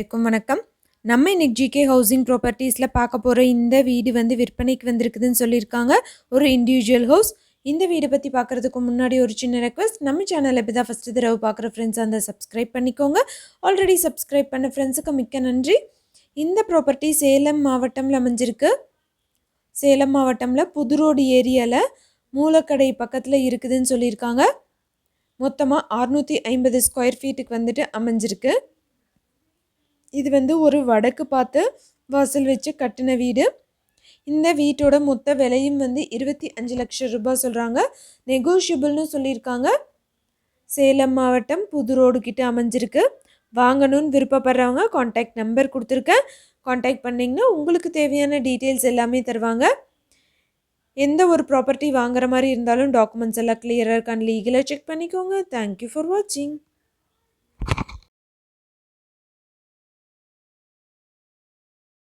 வணக்கம் வணக்கம் நம்ம இன்னைக்கு ஜிகே ஹவுசிங் ப்ராப்பர்ட்டிஸில் பார்க்க போகிற இந்த வீடு வந்து விற்பனைக்கு வந்திருக்குதுன்னு சொல்லியிருக்காங்க. ஒரு இண்டிவிஜுவல் ஹவுஸ் இந்த வீடை பற்றி பார்க்குறதுக்கு முன்னாடி ஒரு சின்ன ரெக்வஸ்ட் நம்ம சேனலை இப்போ தான் ஃபஸ்ட்டு தடவை பார்க்குற ஃப்ரெண்ட்ஸ் அந்த சப்ஸ்கிரைப் பண்ணிக்கோங்க. ஆல்ரெடி சப்ஸ்கிரைப் பண்ண ஃப்ரெண்ட்ஸுக்கு மிக்க நன்றி. இந்த ப்ராப்பர்ட்டி சேலம் மாவட்டம்ல அமைஞ்சிருக்கு. சேலம் மாவட்டமில் புதுரோடு ஏரியாவில் மூலக்கடை பக்கத்தில் இருக்குதுன்னு சொல்லியிருக்காங்க. மொத்தமாக அறுநூற்றி ஐம்பது ஸ்கொயர் ஃபீட்டுக்கு வந்துட்டு அமைஞ்சிருக்கு. இது வந்து ஒரு வடக்கு பார்த்து வாசல் வச்சு கட்டின வீடு. இந்த வீட்டோட மொத்த விலையும் வந்து இருபத்தி அஞ்சு லட்சம் ரூபாய் சொல்கிறாங்க நெகோஷியபிள்னு சொல்லியிருக்காங்க. சேலம் மாவட்டம் புது ரோடு கிட்ட அமைஞ்சிருக்கு. வாங்கணும்னு விருப்பப்படுறவங்க காண்டாக்ட் நம்பர் கொடுத்துருக்கேன். காண்டாக்ட் பண்ணிங்கன்னா உங்களுக்கு தேவையான டீட்டெயில்ஸ் எல்லாமே தருவாங்க. எந்த ஒரு ப்ராப்பர்ட்டி வாங்குற மாதிரி இருந்தாலும் டாக்குமெண்ட்ஸ் எல்லாம் கிளியராக இருக்கான்னு லீகலாக செக் பண்ணிக்கோங்க. தேங்க்யூ ஃபார் வாட்சிங்